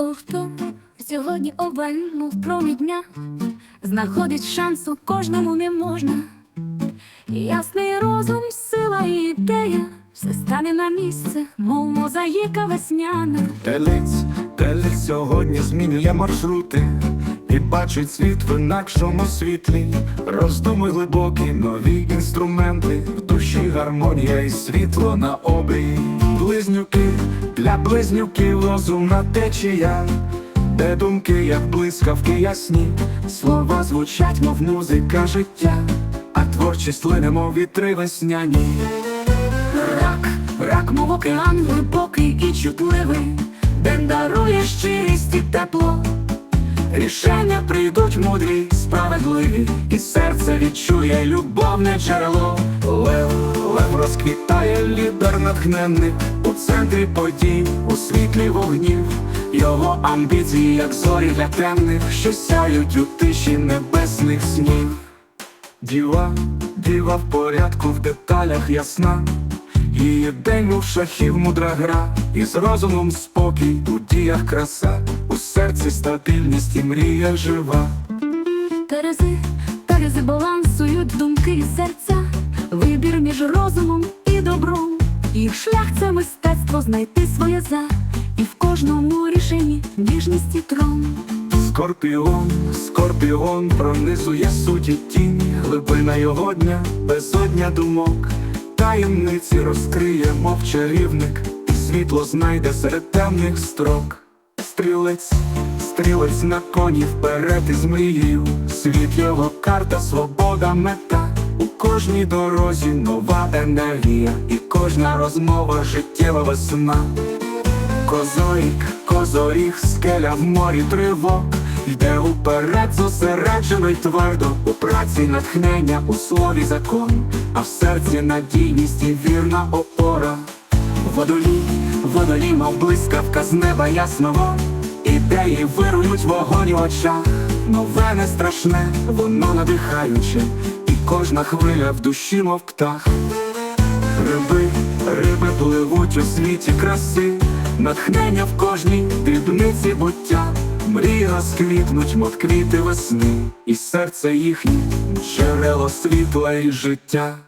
О, хто сьогодні промінь дня, знаходить шанс у кожному не можна. Ясний розум, сила і ідея, все стане на місце, мов мозаїка весняна. Телець, телець сьогодні змінює маршрути і бачить світ в інакшому світлі. Роздуми глибокі, нові інструменти, в душі гармонія і світло на обрії. Близнюки для близнюків розумна течія, де думки, як блискавки ясні, слова звучать, мов музика життя, а творчість лине, мов вітри весняні. Рак, рак, мов океан глибокий і чутливий, де дарує щирість і тепло. Рішення прийдуть мудрі, справедливі, і серце відчує любовне джерело. Лев, лев розквітає лідер натхненний у центрі подій, у світлі вогнів. Його амбіції, як зорі для темних, що сяють у тиші небесних снів. Діва, діва в порядку, в деталях ясна. Її день мов шахів мудра гра, і з розумом спокій, у діях краса, у серці стабільність і мрія жива. Терези, терези балансують думки і серця, вибір між розумом і добром. Їх шлях це мистецтво знайти своє за, і в кожному рішенні ніжність трон. Скорпіон, скорпіон пронизує суті тіні, глибина його дня, безодня думок, таємниці розкриє, мов чарівник, і світло знайде серед темних строк. Стрілець, стрілець на коні вперед із мрією, світ його карта, свобода, мета. У кожній дорозі нова енергія, і кожна розмова життєва весна. Козорік, козоріг, скеля в морі тривог, йде уперед, зосереджено й твердо, у праці натхнення, у слові закон, а в серці надійність і вірна опора. Водолій, водолій, мов блискавка з неба ясного, ідеї вирують вогонь у очах, нове не страшне, воно надихаюче, і кожна хвиля в душі, мов птах. Риби, риби пливуть у світі краси, натхнення в кожній дрібниці буття, мрії розквітнуть, мов квіти весни, і серце їхнє джерело світла і життя.